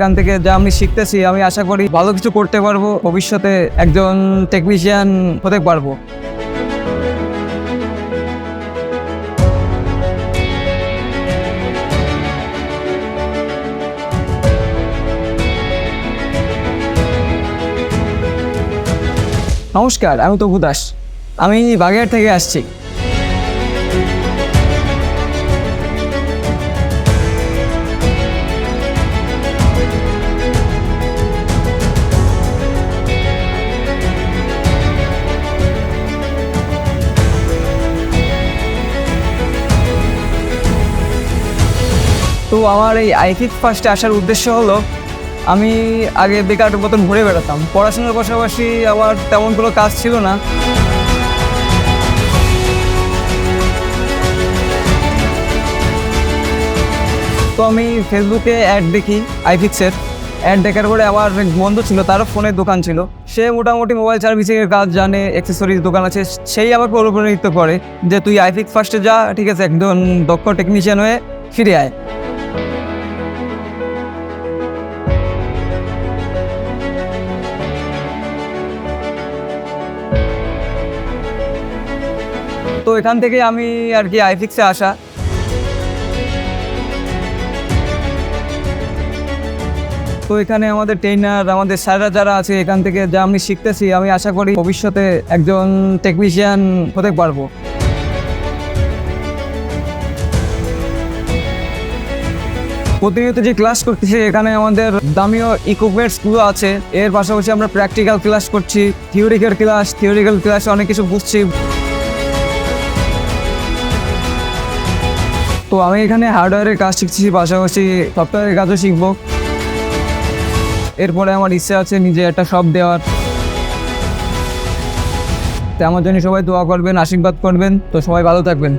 এখান থেকে যা আমি শিখতেছি, আমি আশা করি ভালো কিছু করতে পারব, ভবিষ্যতে একজন টেকনিশিয়ান হতে পারব। নমস্কার, আমি তপু দাস। আমি বাগেরহাট থেকে আসছি। তো আমার এই আইফিক ফার্স্টে আসার উদ্দেশ্য হলো, আমি আগে বেকার মতন ঘুরে বেড়াতাম। পড়াশোনার পাশাপাশি আমার তেমন কোনো কাজ ছিল না। তো আমি ফেসবুকে অ্যাড দেখি আইফিক্সের অ্যাড দেখার পরে আমার বন্ধু ছিল, তারও ফোনের দোকান ছিল। সে মোটামুটি মোবাইল সার্ভিসিংয়ের কাজ জানে অ্যাক্সেসরিজ দোকান আছে, সেই আমাকে অনুপ্রাণিত করে যে, তুই আইফিক্স ফার্স্টে যা, ঠিক আছে, একজন দক্ষ টেকনিশিয়ান হয়ে ফিরে আয়। তো এখান থেকে আমি আর কি আইফিক্সে আসা। তো এখানে আমাদের ট্রেনার আমাদের স্যাররা যারা আছে, এখান থেকে যা আমি শিখতেছি, আমি আশা করি ভবিষ্যতে একজন টেকনিশিয়ান হতে পারব। প্রতিনিয়ত যে ক্লাস করতেছি, এখানে আমাদের দামিও ইকুইপমেন্টসগুলো আছে। এর পাশাপাশি আমরা প্র্যাকটিক্যাল ক্লাস করছি থিওরিক্যাল ক্লাস থিওরিক্যাল ক্লাসে অনেক কিছু বুঝছি। তো আমি এখানে হার্ডওয়্যারের কাজ শিখছি পাশাপাশি সফটওয়্যারের কাজও শিখব। এরপরে আমার ইচ্ছে আছে নিজে একটা শপ দেওয়ার। তো আমার জন্য সবাই দোয়া করবেন, আশীর্বাদ করবেন। তো সবাই ভালো থাকবেন।